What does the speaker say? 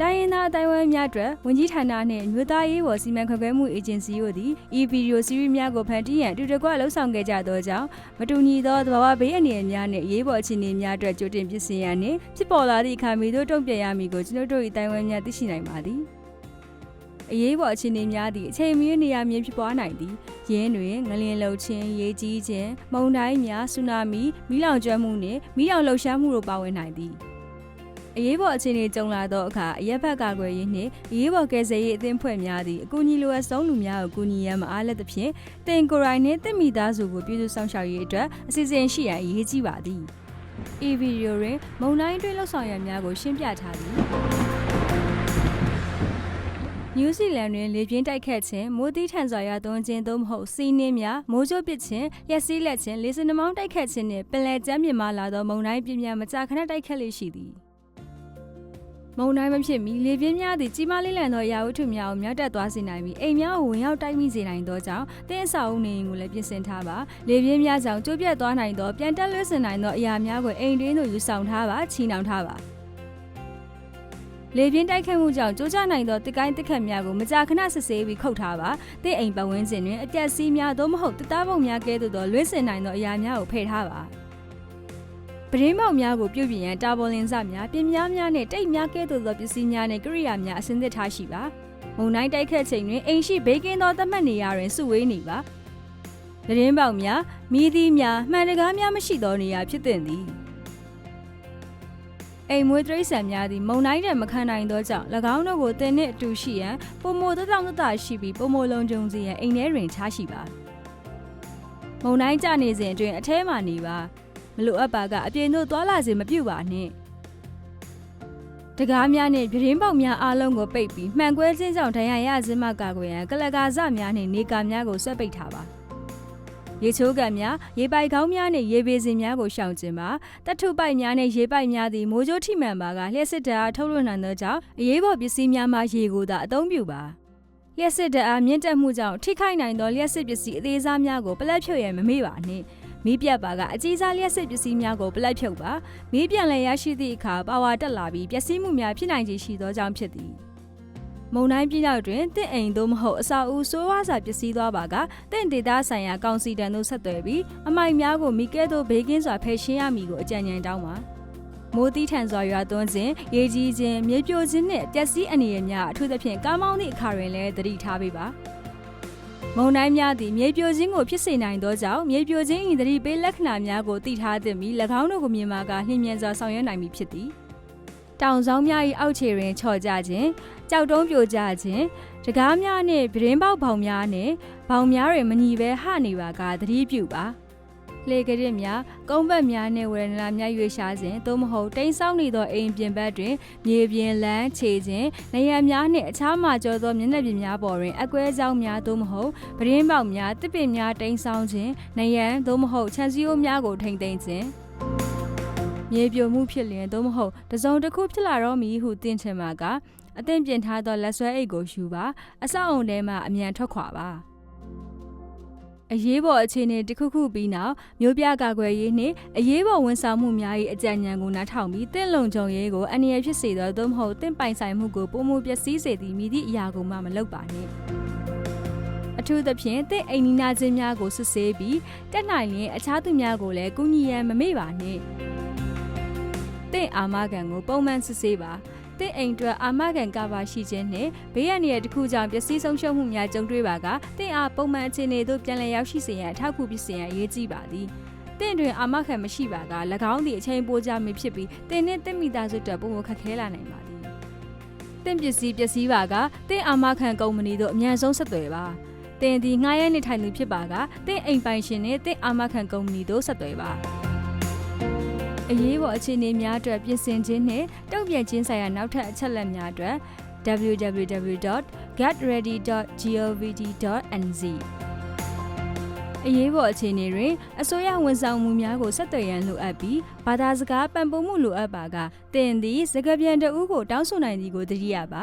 တိုင်းရင်းသားအတိုင်းအဝိုင်းများအတွက်ဝန်ကြီးဌာနနှင့်အမျိုးသားရေးပေါ်စီမံခန့်ခွဲမှုအေဂျင်စီတို့သည်ဤဗီဒီယိုစီးရီးများကိုဖန်တီးရန်အတူတကွလှုပ်ဆောင်ခဲ့ကြသောကြောင့်မတူညီသောသဘာဝဘေးအန္တရာယ်များနှင့်အရေးပေါ်အခြေအနေများအတွက်ကြိုတင်ပြင်ဆင်ရန်နှင့်ဖြစ်ပေါ်လာသည့်အခါမီတို့တုံ့ပြန်ရမည်ကိုကျွန်ုပ်တို့၏တိုင်းဝိုင်းများသိရှိနိုင်ပါသည်အရေးပေါ်အခြေအနေများသည့်အချိန်မီနေရာမြင့်ဖြစ်ပွားနိုင်သည်ရင်းတွင်ငလျင်လှုပ်ခြင်းရေကြီးခြင်းမုန်တိုင်းများဆူနာမီမီးလောင်ကျွမ်းမှုနှင့်မီးလောင်လှုပ်ရှားမှုတို့ပါဝင်နိုင်သည် အရေးပေါ်အခြေအနေကြုံလာသောအခါအရက်ဘက်ကာကွယ်ရေးနှင့်အရေးပေါ်ကယ်ဆယ်ရေးအသင်းဖွဲ့များသည့်အကူအညီလိုအပ်ဆုံးလူများကိုကူညီရန်မအားလက်သဖြင့်တင်ကိုယ်ရိုင်းနှင့်တင့်မိသားစုကိုပြည်သူဆောင်ရှောက်ရေးအတွက်အစီအစဉ်ရှိရန်အရေးကြီးပါသည်။ e video တွင်မုံတိုင်းတွင်းလှုပ်ဆောင်ရန်များကိုရှင်းပြထားသည်နယူးဇီလန်တွင်လေပြင်းတိုက်ခတ်ခြင်းမိုးသီးထန်စွာရွာသွန်းခြင်းသို့မဟုတ်စီးနှင်းများမိုးကြိုးပစ်ခြင်းလျှက်စီးလက်ခြင်းလေစင်နှမောင်းတိုက်ခတ်ခြင်းနှင့်ပင်လယ်ကျမ်းပြင်မှလာသောမုန်တိုင်းပြင်းများမကြာခဏတိုက်ခတ်လေရှိသည် မုံတိုင်းမဖြစ်မီလေပြင်းများသည့်ကြီးမားလေးလံသောအရာဝတ္ထုများကိုမြောက်တက်သွားစေနိုင်ပြီးအိမ်များကိုဝင်ရောက်တိုက်မိစေနိုင်သောကြောင့်တင်းအဆောက်အဦနေအိမ်ကိုလည်းပြင်ဆင်ထားပါလေပြင်းများကြောင့်ကျိုးပြတ်သွားနိုင်သောပြန်တက်လွှတ်စင်နိုင်သောအရာများကိုအိမ်တွင်းသို့ယူဆောင်ထားပါချီနှောင်ထားပါလေပြင်းတိုက်ခတ်မှုကြောင့်ကျိုးကျနိုင်သောတစ်ကိုင်းတစ်ခတ်များကိုမကြာခဏစစ်ဆေးပြီးခုတ်ထားပါတင့်အိမ်ပတ်ဝန်းကျင်တွင်အပြက်စီးများသို့မဟုတ်တစ်သားပုံများကဲ့သို့သောလွှင့်စင်နိုင်သောအရာများကိုဖယ်ထားပါ ပရင်းပေါက်များကိုပြုတ်ပြင်ရန်တာပေါ်လင်စများပြင်းများများနဲ့တိတ်များကဲ့သို့သောပစ္စည်းများနဲ့ကိရိယာများအစင်းသစ်ထားရှိပါမုံတိုင်းတိုက်ခတ်ချိန်တွင်အိမ်ရှိဘေးကင်းသောသတ်မှတ်နေရာတွင်စုဝေးနေပါပရင်းပေါက်များမီးသီးများမှန်တကားများမရှိသောနေရာဖြစ်သင့်သည်အိမ်မွေးတရိษံများသည်မုံတိုင်းတဲ့မခံနိုင်သောကြောင့်၎င်းတို့ကိုတင်နှင့်အတူရှိရန်ပုံမိုတတောင်တတရှိပြီးပုံမိုလုံးကျုံစီရန်အိမ်ထဲတွင်ထားရှိပါမုံတိုင်းကြနေစဉ်အတွင်းအထဲမှနေပါ မလိုအပ်ပါကအပြင်သို့သွာလာစေမပြုပါနှင့်တကားများနှင့်ပြတင်းပေါက်များအားလုံးကိုပိတ်ပြီးမှန်ကွဲခြင်းကြောင့်ဒဏ်ရာရခြင်းမှကာကွယ်ရန်ကလကာစများနှင့်နေကာများကိုဆွဲပိတ်ထားပါရေချိုးကန်များရေပိုက်ကောင်းများနှင့်ရေပေစင်များကိုရှောင်ကျင်ပါတတ်ထုပိုက်များနှင့်ရေပိုက်များသည်မိုးကြိုးထိမှန်ပါကလျှက်စစ်ဓာတ်အားထုတ်လွှင့်နိုင်သောကြောင့်အရေးပေါ်ပစ္စည်းများမှရေကိုသာအသုံးပြုပါလျှက်စစ်ဓာတ်အားမြင့်တက်မှုကြောင့်ထိခိုက်နိုင်သောလျှက်စစ်ပစ္စည်းအသေးစားများကိုပလက်ဖြုတ်ရန်မမေ့ပါနှင့် မီးပြတ်ပါကအကြီးစားလျှက်စစ်ပစ္စည်းများကိုပလက်ဖြုတ်ပါမီးပြန်လည်ရရှိသည့်အခါပါဝါတက်လာပြီးပျက်စီးမှုများဖြစ်နိုင်ခြေရှိသောကြောင့်ဖြစ်သည်မုံတိုင်းပြည်နောက်တွင်တင့်အိမ်သို့မဟုတ်အစာအုပ်ဆိုးဝါးစွာပျက်စီးသွားပါကတင့်ဒေတာဆိုင်ရာကောင်စီတန်သို့ဆက်သွယ်ပြီးအမိုက်များကိုမိကဲသို့ဘေးကင်းစွာဖယ်ရှင်းရမည်ကိုအကြံဉာဏ်တောင်းပါမိုးတီးထန်စွာရွာသွန်းခြင်းရေကြီးခြင်းမြေပြိုခြင်းနှင့်ပျက်စီးအနေရများအထူးသဖြင့်ကားမောင်းသည့်အခါတွင်လည်းသတိထားပေးပါ မုံတိုင်းများသည်မြေပြိုခြင်းကိုဖြစ်စေနိုင်သောကြောင့်မြေပြိုခြင်း၏သတိပေးလက္ခဏာများကိုသိထားသင့်ပြီး၎င်းတို့ကိုမြင်မာကနှင်းမြန်စွာဆောင်ရွက်နိုင်မည်ဖြစ်သည်တောင်ဆောင်များ၏အောက်ခြေတွင်ချော်ကြခြင်းကြောက်တုံးပြိုကြခြင်းတကားများနှင့်ပြင်းပေါက်ဘောင်များနှင့်ဘောင်များတွင်မညီဘဲဟနေပါကသတိပြုပါ လေကရစ်များကုန်းဘက်များနှင့်ဝရဏလာများရွေရှားခြင်းသို့မဟုတ်တိမ်ဆောက်နေသောအိမ်ပြင်ဘက်တွင်မြေပြင်လမ်းခြေခြင်းနေရများနှင့်အခြားမှာကျော်သောမျက်နှာပြင်များပေါ်တွင်အကွဲကြောင်းများသို့မဟုတ်ပရင်းပေါက်များတစ်ပင်များတိမ်ဆောင်းခြင်းနေရန်သို့မဟုတ်ခြံစည်းရိုးများကိုထိမ့်သိမ်းခြင်းမြေပြိုမှုဖြစ်လျင်သို့မဟုတ်တစုံတစ်ခုဖြစ်လာတော့မည်ဟုသင်ချင်ပါကအသင့်ပြင်ထားသောလက်ဆွဲအိတ်ကိုယူပါအဆောက်အုံထဲမှအမြန်ထွက်ခွာပါ အရေးပေါ်အခြေအနေတစ်ခုခုပြီးနောက်မျိုးပြကာကွယ်ရေးနှင့်အရေးပေါ်ဝန်ဆောင်မှုများ၏အကြံဉာဏ်ကိုနားထောင်ပြီးတင့်လုံခြုံရေးကိုအန္တရာယ်ဖြစ်စေသောသို့မဟုတ်တင့်ပိုင်ဆိုင်မှုကိုပုံမှုပျက်စီးစေသည့်မိသည့်အရာကိုမှမလုပ်ပါနှင့်အထူးသဖြင့်တင့်အိမ်နီးနားချင်းများကိုစစ်ဆေးပြီးတက်နိုင်ရင်အခြားသူများကိုလည်းကူညီရန်မမေ့ပါနှင့်တင့်အာမခံကိုပုံမှန်စစ်ဆေးပါ တင့်အိမ်အတွက်အာမခံကပါရှိခြင်းနှင့်ဘေးရန်ရတစ်ခုကြောင့်ပျက်စီးဆုံးရှုံးမှုများကြုံတွေ့ပါကတင့်အားပုံမှန်အခြေအနေသို့ပြန်လည်ရောက်ရှိစေရန်အထောက်အကူဖြစ်စေရန်အရေးကြီးပါသည်တင့်တွင်အာမခံမရှိပါက၎င်းသည်အချိန်ပိုကြာမည်ဖြစ်ပြီးတင်နှင့်တင့်မိသားစုအတွက်ပုံမခက်ခဲလာနိုင်ပါသည်တင့်ပစ္စည်းပျက်စီးပါကတင့်အာမခံကုမ္ပဏီတို့အမြန်ဆုံးဆက်သွယ်ပါတင်ဒီငှားရမ်းနေထိုင်သူဖြစ်ပါကတင့်အိမ်ပိုင်ရှင်နှင့်တင့်အာမခံကုမ္ပဏီတို့ဆက်သွယ်ပါ အရေးပေါ်အခြေအနေများအတွက်ပြင်ဆင်ခြင်းနှင့်တုံ့ပြန်ခြင်းဆိုင်ရာနောက်ထပ်အချက်အလက်များအတွက် www.getready.govt.nz အရေးပေါ်အခြေအနေတွင်အစိုးရဝန်ဆောင်မှုများကိုဆက်သွယ်ရန်လိုအပ်ပြီးဘာသာစကားပံ့ပိုးမှုလိုအပ်ပါကတင်သည်စကားပြန်တအူးကိုတောင်းဆိုနိုင်သည်ကိုသိရပါ